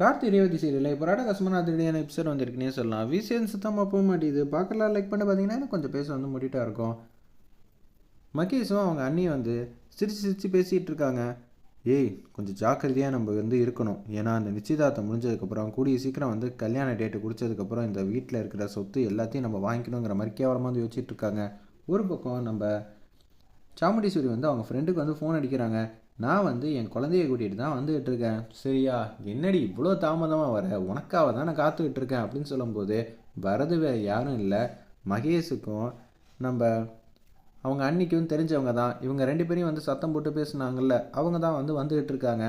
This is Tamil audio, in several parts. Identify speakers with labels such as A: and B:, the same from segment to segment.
A: கார்த்தி ரேவதி சீரியல் இப்போ ராட அதிரடியான எபிசோட் வந்திருக்குனே சொல்லலாம். விசிஎன் சுத்தமாக போக மாட்டேங்குது. பார்க்கலாம் லைக் பண்ண பார்த்தீங்கன்னா எனக்கு கொஞ்சம் பேச வந்து முடிட்டா இருக்கும். மகேஷும் அவங்க அண்ணியும் வந்து சிரிச்சு சிரிச்சு பேசிகிட்டு இருக்காங்க. ஏய் கொஞ்சம் ஜாக்கிரதையாக நம்ம வந்து இருக்கணும். ஏன்னா அந்த நிச்சயதார்த்தம் முடிஞ்சதுக்கப்புறம் கூடிய சீக்கிரம் வந்து கல்யாண டேட்டு குடித்ததுக்கப்புறம் இந்த வீட்டில் இருக்கிற சொத்து எல்லாத்தையும் நம்ம வாங்கிக்கணுங்கிற மாதிரி கேவலமாக வந்து யோசிச்சுட்டு இருக்காங்க. ஒரு பக்கம் நம்ம சாமுண்டீஸ்வரி வந்து அவங்க ஃப்ரெண்டுக்கு வந்து ஃபோன் அடிக்கிறாங்க. நான் வந்து என் குழந்தைய கூட்டிகிட்டு தான் வந்துகிட்டு இருக்கேன். சரியா? என்னடி இவ்வளோ தாமதமாக வர? உனக்காக தான் நான் காத்துக்கிட்டு இருக்கேன் அப்படின்னு சொல்லும்போது வரது வேறு யாரும் இல்லை. மகேஷுக்கும் நம்ம அவங்க அன்னைக்கும் தெரிஞ்சவங்க தான். இவங்க ரெண்டு பேரையும் வந்து சத்தம் போட்டு பேசுனாங்கல்ல அவங்க தான் வந்து வந்துகிட்டு இருக்காங்க.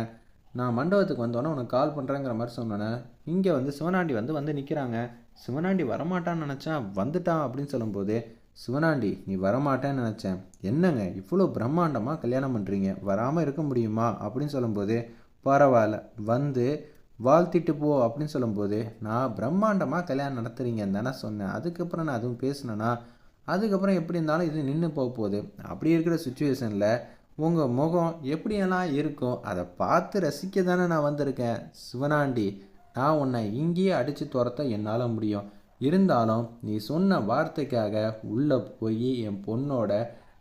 A: நான் மண்டபத்துக்கு வந்தோன்னே உனக்கு கால் பண்ணுறேங்கிற மாதிரி சொன்னோன்னே இங்கே வந்து சிவனாண்டி வந்து வந்து நிற்கிறாங்க சிவனாண்டி வரமாட்டான்னு நினச்சா வந்துட்டான் அப்படின்னு சொல்லும்போது சிவனாண்டி நீ வரமாட்டேன்னு நினச்சேன். என்னங்க இவ்வளோ பிரம்மாண்டமாக கல்யாணம் பண்ணுறீங்க வராமல் இருக்க முடியுமா? அப்படின்னு சொல்லும்போது பரவாயில்ல வந்து வாழ்த்திட்டு போ அப்படின்னு சொல்லும்போது நான் பிரம்மாண்டமாக கல்யாணம் நடத்துகிறீங்கன்னு தானே சொன்னேன். அதுக்கப்புறம் நான் அதுவும் பேசினேன்னா அதுக்கப்புறம் எப்படி இருந்தாலும் இது நின்று போக போகுது. அப்படி இருக்கிற சுச்சுவேஷனில் உங்கள் முகம் எப்படியெல்லாம் இருக்கும் அதை பார்த்து ரசிக்க தானே நான் வந்திருக்கேன். சிவனாண்டி நான் உன்னை இங்கேயே அடித்து துரத்த என்னால் முடியும். இருந்தாலும் நீ சொன்ன வார்த்தைக்காக உள்ளே போய் என் பொண்ணோட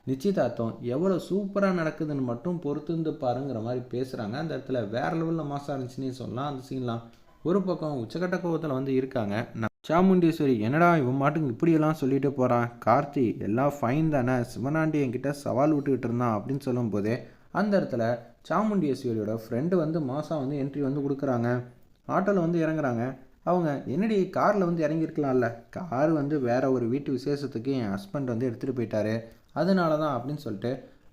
A: நிச்சயதார்த்தம் எவ்வளோ சூப்பராக நடக்குதுன்னு மட்டும் பொறுத்திருந்து பாருங்கிற மாதிரி பேசுகிறாங்க அந்த இடத்துல வேற லெவலில் மாசம் இருந்துச்சுன்னு சொல்லலாம். அந்த சீன்லாம் ஒரு பக்கம் உச்சக்கட்ட கோபத்தில் வந்து இருக்காங்க. நான் சாமுண்டீஸ்வரி என்னடா இவன் மாட்டுக்கு இப்படியெல்லாம் சொல்லிட்டு போகிறான் கார்த்தி எல்லாம் ஃபைன் தானே? சிவனாண்டி என்கிட்ட சவால் விட்டுக்கிட்டு இருந்தான் அப்படின்னு சொல்லும்போதே அந்த இடத்துல சாமுண்டீஸ்வரியோட ஃப்ரெண்டு வந்து மாதம் வந்து என்ட்ரி வந்து கொடுக்குறாங்க. ஆட்டோவில் வந்து இறங்குறாங்க. அவங்க என்னடி காரில் வந்து இறங்கியிருக்கலாம்ல? கார் வந்து வேறு ஒரு வீட்டு விசேஷத்துக்கு என் ஹஸ்பண்ட் வந்து எடுத்துகிட்டு போயிட்டாரு. அதனால தான் அப்படின்னு சொல்லிட்டு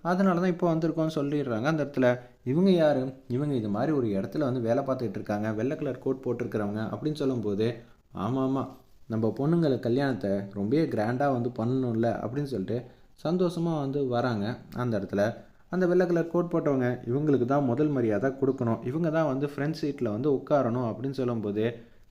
A: அதனால தான் இப்போ வந்திருக்கோம்னு சொல்லிடுறாங்க அந்த இடத்துல. இவங்க யார்? இவங்க இது மாதிரி ஒரு இடத்துல வந்து வேலை பார்த்துக்கிட்டு இருக்காங்க. வெள்ளை கலர் கோட் போட்டிருக்கிறவங்க அப்படின்னு சொல்லும்போது ஆமாம் ஆமாம் நம்ம பொண்ணுங்களை கல்யாணத்தை ரொம்பவே கிராண்டாக வந்து பண்ணணும்ல அப்படின்னு சொல்லிட்டு சந்தோஷமாக வந்து வராங்க அந்த இடத்துல. அந்த வெள்ளை கலர் கோட் போட்டவங்க இவங்களுக்கு தான் முதல் மரியாதை கொடுக்கணும். இவங்க தான் வந்து ஃப்ரெண்ட் சீட்டில் வந்து உட்காரணும் அப்படின்னு சொல்லும்போது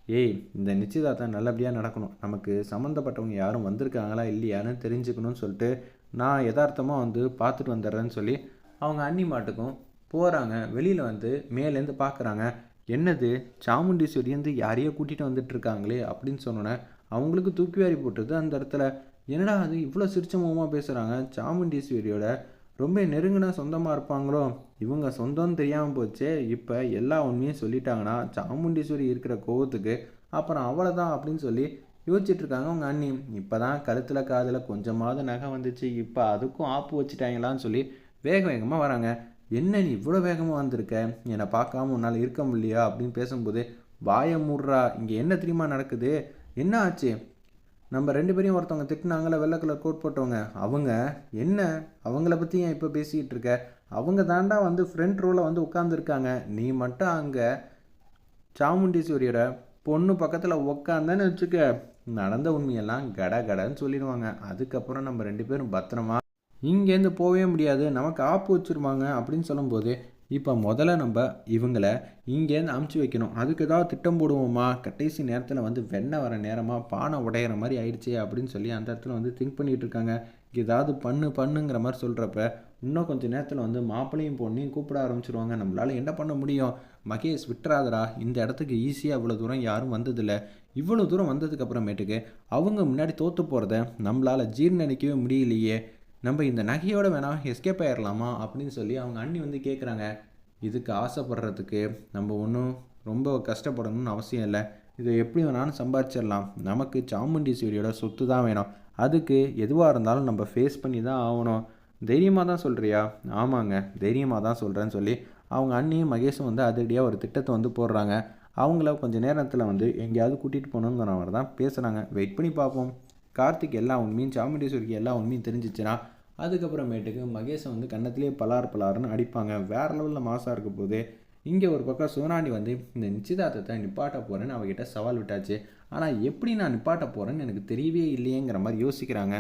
A: ஏய் இந்த நிச்சயதார்த்தம் நல்லபடியாக நடக்கணும். நமக்கு சம்மந்தப்பட்டவங்க யாரும் வந்திருக்காங்களா இல்லையான்னு தெரிஞ்சுக்கணும்னு சொல்லிட்டு நான் யதார்த்தமாக வந்து பார்த்துட்டு வந்துடுறேன்னு சொல்லி அவங்க அண்ணி மாட்டுக்கும் போகிறாங்க வெளியில் வந்து மேலேருந்து பார்க்குறாங்க என்னது? சாமுண்டீஸ்வரி யாரையோ கூட்டிகிட்டு வந்துட்டுருக்காங்களே அப்படின்னு சொன்னோன்னே அவங்களுக்கு தூக்கி வாரி போட்டுருது அந்த இடத்துல. என்னடா அது இவ்வளோ சிரிச்ச முகமாக பேசுகிறாங்க சாமுண்டீஸ்வரியோட ரொம்ப நெருங்கின சொந்தமாக இருப்பாங்களோ? இவங்க சொந்தம்னு தெரியாமல் போச்சே. இப்போ எல்லா உண்மையும் சொல்லிட்டாங்கன்னா சாமுண்டீஸ்வரி இருக்கிற கோவத்துக்கு அப்புறம் அவ்வளோதான் அப்படின்னு சொல்லி யோசிச்சுட்டு இருக்காங்க அவங்க அண்ணி. இப்போ தான் கழுத்தில் காதில் கொஞ்சமாவது நகை வந்துச்சு. இப்போ அதுக்கும் ஆப்பு வச்சுட்டாங்களான்னு சொல்லி வேக வேகமாக வராங்க. என்ன நீ இவ்வளோ வேகமாக வந்திருக்க? என்னை பார்க்காம உன்னால் இருக்க முடியலையா? அப்படின்னு பேசும்போது வாய மூடுறா. இங்கே என்ன தெரியுமா நடக்குது? என்ன ஆச்சு? நம்ம ரெண்டு பேரையும் ஒருத்தவங்க திட்டினாங்களே வெள்ளை கலர் கோட் போட்டவங்க. அவங்க என்ன அவங்கள பற்றி ஏன் இப்போ பேசிக்கிட்டு இருக்க? அவங்க தாண்டா வந்து ஃப்ரண்ட் ரோவில் வந்து உட்காந்துருக்காங்க நீ மட்டும் அங்கே சாமுண்டீஸ்வரியோட பொண்ணு பக்கத்தில் உக்காந்தேன்னு வச்சுக்க. நடந்த உண்மையெல்லாம் கட கடன்னு சொல்லிடுவாங்க. அதுக்கப்புறம் நம்ம ரெண்டு பேரும் பத்திரமா இங்கேருந்து போகவே முடியாது. நமக்கு ஆப்பு வச்சுருவாங்க அப்படின்னு சொல்லும்போது இப்போ முதல்ல நம்ம இவங்களை இங்கேருந்து அமுச்சு வைக்கணும். அதுக்கு ஏதாவது திட்டம் போடுவோமா? கடைசி நேரத்தில் வந்து வெண்ணெய் வர நேரமாக பானை உடையிற மாதிரி ஆயிடுச்சு அப்படின்னு சொல்லி அந்த இடத்துல வந்து திங்க் பண்ணிகிட்டு இருக்காங்க. ஏதாவது பண்ணு பண்ணுங்கிற மாதிரி சொல்கிறப்ப இன்னும் கொஞ்சம் நேரத்தில் வந்து மாப்பிள்ளையும் பொண்ணையும் கூப்பிட ஆரம்பிச்சிருவாங்க. நம்மளால் என்ன பண்ண முடியும்? மகேஷ் விட்டுறாதடா. இந்த இடத்துக்கு ஈஸியாக இவ்வளோ தூரம் யாரும் வந்ததில்லை. இவ்வளோ தூரம் வந்ததுக்கப்புறமேட்டுக்கு அவங்க முன்னாடி தோற்று போகிறத நம்மளால் ஜீர்ணிக்கவே முடியலையே. நம்ம இந்த நகையோட வேணால் எஸ்கேப் ஆயிடலாமா அப்படின்னு சொல்லி அவங்க அண்ணி வந்து கேட்குறாங்க இதுக்கு ஆசைப்படுறதுக்கு நம்ம ஒன்றும் ரொம்ப கஷ்டப்படணும்னு அவசியம் இல்லை. இதை எப்படி வேணாலும் சம்பாதிச்சிடலாம். நமக்கு சாமுண்டீஸ்வரியோட சொத்து தான் வேணும். அதுக்கு எதுவாக இருந்தாலும் நம்ம ஃபேஸ் பண்ணி தான் ஆகணும். தைரியமாக தான் சொல்கிறியா ஆமாங்க தைரியமாக தான் சொல்கிறேன்னு சொல்லி அவங்க அண்ணியும் மகேஷும் வந்து அதிரடியாக ஒரு திட்டத்தை வந்து போடுறாங்க. அவங்கள கொஞ்சம் நேரத்தில் வந்து எங்கேயாவது கூட்டிகிட்டு போகணுங்கிற மாதிரி தான் பேசுகிறாங்க வெயிட் பண்ணி பார்ப்போம். கார்த்திக் எல்லா உண்மையும் சாமுண்டீஸ்வரிக்கு எல்லா உண்மையும் தெரிஞ்சிச்சுன்னா அதுக்கப்புறமேட்டுக்கு மகேஷை வந்து கன்னத்திலே பலார் பலார்னு அடிப்பாங்க. வேறு லெவலில் மாசாக இருக்க போது இங்கே ஒரு பக்கம் சோனாண்டி வந்து இந்த நிச்சயதார்த்தத்தை நிப்பாட்ட போகிறேன்னு அவகிட்ட சவால் விட்டாச்சு. ஆனால் எப்படி நான் நிப்பாட்ட போகிறேன்னு எனக்கு தெரியவே இல்லையேங்கிற மாதிரி யோசிக்கிறாங்க.